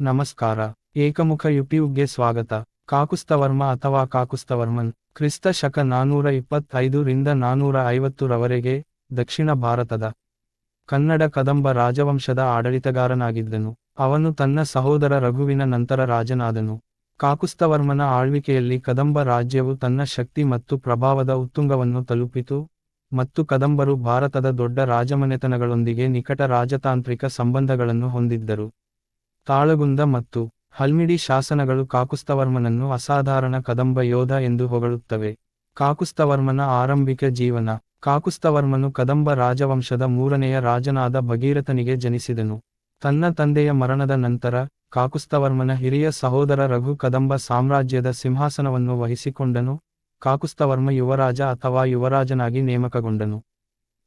ನಮಸ್ಕಾರ. ಏಕಮುಖ ಯುಟ್ಯೂಬ್ಗೆ ಸ್ವಾಗತ. ಕಾಕುಸ್ತವರ್ಮ ಅಥವಾ ಕಾಕುಸ್ತವರ್ಮನ್, ಕ್ರಿಸ್ತ ಶಕ ನಾನೂರ ಇಪ್ಪತ್ತೈದು ರಿಂದ ನಾನೂರ ಐವತ್ತರವರೆಗೆ ದಕ್ಷಿಣ ಭಾರತದ ಕನ್ನಡ ಕದಂಬ ರಾಜವಂಶದ ಆಡಳಿತಗಾರನಾಗಿದ್ದನು. ಅವನು ತನ್ನ ಸಹೋದರ ರಘುವಿನ ನಂತರ ರಾಜನಾದನು. ಕಾಕುಸ್ತವರ್ಮನ ಆಳ್ವಿಕೆಯಲ್ಲಿ ಕದಂಬ ರಾಜ್ಯವು ತನ್ನ ಶಕ್ತಿ ಮತ್ತು ಪ್ರಭಾವದ ಉತ್ತುಂಗವನ್ನು ತಲುಪಿತು ಮತ್ತು ಕದಂಬರು ಭಾರತದ ದೊಡ್ಡ ರಾಜಮನೆತನಗಳೊಂದಿಗೆ ನಿಕಟ ರಾಜತಾಂತ್ರಿಕ ಸಂಬಂಧಗಳನ್ನು ಹೊಂದಿದ್ದರು. ತಾಳಗುಂದ ಮತ್ತು ಹಲ್ಮಿಡಿ ಶಾಸನಗಳು ಕಾಕುಸ್ತವರ್ಮನನ್ನು ಅಸಾಧಾರಣ ಕದಂಬ ಯೋಧ ಎಂದು ಹೊಗಳುತ್ತವೆ. ಕಾಕುಸ್ತವರ್ಮನ ಆರಂಭಿಕ ಜೀವನ. ಕಾಕುಸ್ತವರ್ಮನು ಕದಂಬ ರಾಜವಂಶದ ಮೂರನೆಯ ರಾಜನಾದ ಭಗೀರಥನಿಗೆ ಜನಿಸಿದನು. ತನ್ನ ತಂದೆಯ ಮರಣದ ನಂತರ ಕಾಕುಸ್ತವರ್ಮನ ಹಿರಿಯ ಸಹೋದರ ರಘು ಕದಂಬ ಸಾಮ್ರಾಜ್ಯದ ಸಿಂಹಾಸನವನ್ನು ವಹಿಸಿಕೊಂಡನು. ಕಾಕುಸ್ತವರ್ಮ ಯುವರಾಜ ಅಥವಾ ಯುವರಾಜನಾಗಿ ನೇಮಕಗೊಂಡನು.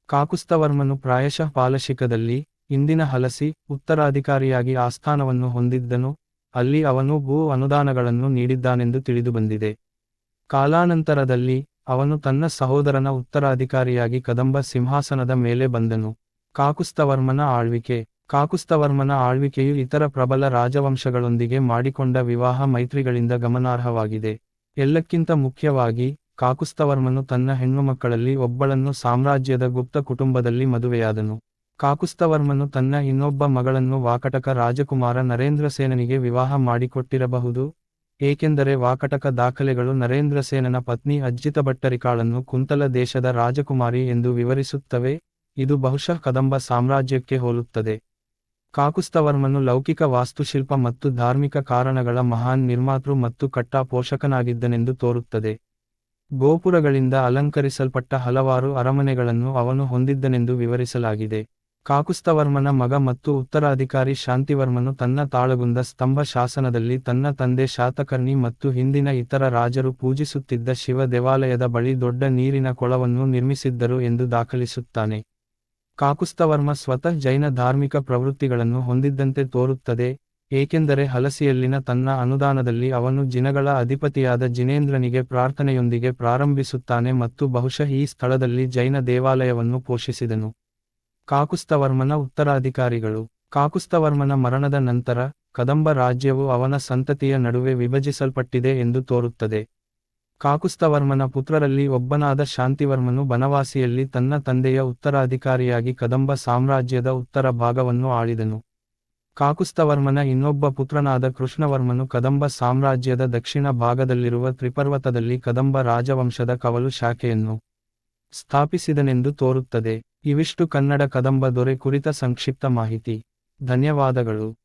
ಕಾಕುಸ್ತವರ್ಮನು ಪ್ರಾಯಶಃ ಪಾಲಶಿಕದಲ್ಲಿ ಇಂದಿನ ಹಲಸಿ ಉತ್ತರಾಧಿಕಾರಿಯಾಗಿ ಆಸ್ಥಾನವನ್ನು ಹೊಂದಿದ್ದನು. ಅಲ್ಲಿ ಅವನು ಭೂ ಅನುದಾನಗಳನ್ನು ನೀಡಿದ್ದಾನೆಂದು ತಿಳಿದುಬಂದಿದೆ. ಕಾಲಾನಂತರದಲ್ಲಿ ಅವನು ತನ್ನ ಸಹೋದರನ ಉತ್ತರಾಧಿಕಾರಿಯಾಗಿ ಕದಂಬ ಸಿಂಹಾಸನದ ಮೇಲೆ ಬಂದನು. ಕಾಕುಸ್ತವರ್ಮನ ಆಳ್ವಿಕೆ. ಕಾಕುಸ್ತವರ್ಮನ ಆಳ್ವಿಕೆಯು ಇತರ ಪ್ರಬಲ ರಾಜವಂಶಗಳೊಂದಿಗೆ ಮಾಡಿಕೊಂಡ ವಿವಾಹ ಮೈತ್ರಿಗಳಿಂದ ಗಮನಾರ್ಹವಾಗಿದೆ. ಎಲ್ಲಕ್ಕಿಂತ ಮುಖ್ಯವಾಗಿ, ಕಾಕುಸ್ತವರ್ಮನು ತನ್ನ ಹೆಣ್ಣುಮಕ್ಕಳಲ್ಲಿ ಒಬ್ಬಳನ್ನು ಸಾಮ್ರಾಜ್ಯದ ಗುಪ್ತ ಕುಟುಂಬದಲ್ಲಿ ಮದುವೆಯಾದನು. ಕಾಕುಸ್ತವರ್ಮನು ತನ್ನ ಇನ್ನೊಬ್ಬ ಮಗಳನ್ನು ವಾಕಟಕ ರಾಜಕುಮಾರ ನರೇಂದ್ರಸೇನನಿಗೆ ವಿವಾಹ ಮಾಡಿಕೊಟ್ಟಿರಬಹುದು. ಏಕೆಂದರೆ ವಾಕಟಕ ದಾಖಲೆಗಳು ನರೇಂದ್ರಸೇನನ ಪತ್ನಿ ಅಜ್ಜಿತ ಭಟ್ಟರಿಕಾಳನ್ನು ಕುಂತಲ ದೇಶದ ರಾಜಕುಮಾರಿ ಎಂದು ವಿವರಿಸುತ್ತವೆ. ಇದು ಬಹುಶಃ ಕದಂಬ ಸಾಮ್ರಾಜ್ಯಕ್ಕೆ ಹೋಲುತ್ತದೆ. ಕಾಕುಸ್ತವರ್ಮನು ಲೌಕಿಕ ವಾಸ್ತುಶಿಲ್ಪ ಮತ್ತು ಧಾರ್ಮಿಕ ಕಾರಣಗಳ ಮಹಾನ್ ನಿರ್ಮಾತೃ ಮತ್ತು ಕಟ್ಟಾ ಪೋಷಕನಾಗಿದ್ದನೆಂದು ತೋರುತ್ತದೆ. ಗೋಪುರಗಳಿಂದ ಅಲಂಕರಿಸಲ್ಪಟ್ಟ ಹಲವಾರು ಅರಮನೆಗಳನ್ನು ಅವನು ಹೊಂದಿದ್ದನೆಂದು ವಿವರಿಸಲಾಗಿದೆ. ಕಾಕುಸ್ತವರ್ಮನ ಮಗ ಮತ್ತು ಉತ್ತರಾಧಿಕಾರಿ ಶಾಂತಿವರ್ಮನು ತನ್ನ ತಾಳಗುಂದ ಸ್ತಂಭ ಶಾಸನದಲ್ಲಿ ತನ್ನ ತಂದೆ ಶಾತಕರ್ಣಿ ಮತ್ತು ಹಿಂದಿನ ಇತರ ರಾಜರು ಪೂಜಿಸುತ್ತಿದ್ದ ಶಿವ ದೇವಾಲಯದ ಬಳಿ ದೊಡ್ಡ ನೀರಿನ ಕೊಳವನ್ನು ನಿರ್ಮಿಸಿದ್ದರು ಎಂದು ದಾಖಲಿಸುತ್ತಾನೆ. ಕಾಕುಸ್ತವರ್ಮ ಸ್ವತಃ ಜೈನ ಧಾರ್ಮಿಕ ಪ್ರವೃತ್ತಿಗಳನ್ನು ಹೊಂದಿದ್ದಂತೆ ತೋರುತ್ತದೆ, ಏಕೆಂದರೆ ಹಲಸಿಯಲ್ಲಿನ ತನ್ನ ಅನುದಾನದಲ್ಲಿ ಅವನು ಜಿನಗಳ ಅಧಿಪತಿಯಾದ ಜಿನೇಂದ್ರನಿಗೆ ಪ್ರಾರ್ಥನೆಯೊಂದಿಗೆ ಪ್ರಾರಂಭಿಸುತ್ತಾನೆ ಮತ್ತು ಬಹುಶಃ ಈ ಸ್ಥಳದಲ್ಲಿ ಜೈನ ದೇವಾಲಯವನ್ನು ಪೋಷಿಸಿದನು. ಕಾಕುಸ್ತವರ್ಮನ ಉತ್ತರಾಧಿಕಾರಿಗಳು. ಕಾಕುಸ್ತವರ್ಮನ ಮರಣದ ನಂತರ, ಕದಂಬ ರಾಜ್ಯವು ಅವನ ಸಂತತಿಯ ನಡುವೆ ವಿಭಜಿಸಲ್ಪಟ್ಟಿದೆ ಎಂದು ತೋರುತ್ತದೆ. ಕಾಕುಸ್ತವರ್ಮನ ಪುತ್ರರಲ್ಲಿ ಒಬ್ಬನಾದ ಶಾಂತಿವರ್ಮನು ಬನವಾಸಿಯಲ್ಲಿ ತನ್ನ ತಂದೆಯ ಉತ್ತರಾಧಿಕಾರಿಯಾಗಿ ಕದಂಬ ಸಾಮ್ರಾಜ್ಯದ ಉತ್ತರ ಭಾಗವನ್ನು ಆಳಿದನು. ಕಾಕುಸ್ತವರ್ಮನ ಇನ್ನೊಬ್ಬ ಪುತ್ರನಾದ ಕೃಷ್ಣವರ್ಮನು ಕದಂಬ ಸಾಮ್ರಾಜ್ಯದ ದಕ್ಷಿಣ ಭಾಗದಲ್ಲಿರುವ ತ್ರಿಪರ್ವತದಲ್ಲಿ ಕದಂಬ ರಾಜವಂಶದ ಕವಲು ಶಾಖೆಯನ್ನು ಸ್ಥಾಪಿಸಿದನೆಂದು ತೋರುತ್ತದೆ. ಇವಿಷ್ಟು ಕನ್ನಡ ಕದಂಬ ದೊರೆ ಕುರಿತ ಸಂಕ್ಷಿಪ್ತ ಮಾಹಿತಿ. ಧನ್ಯವಾದಗಳು.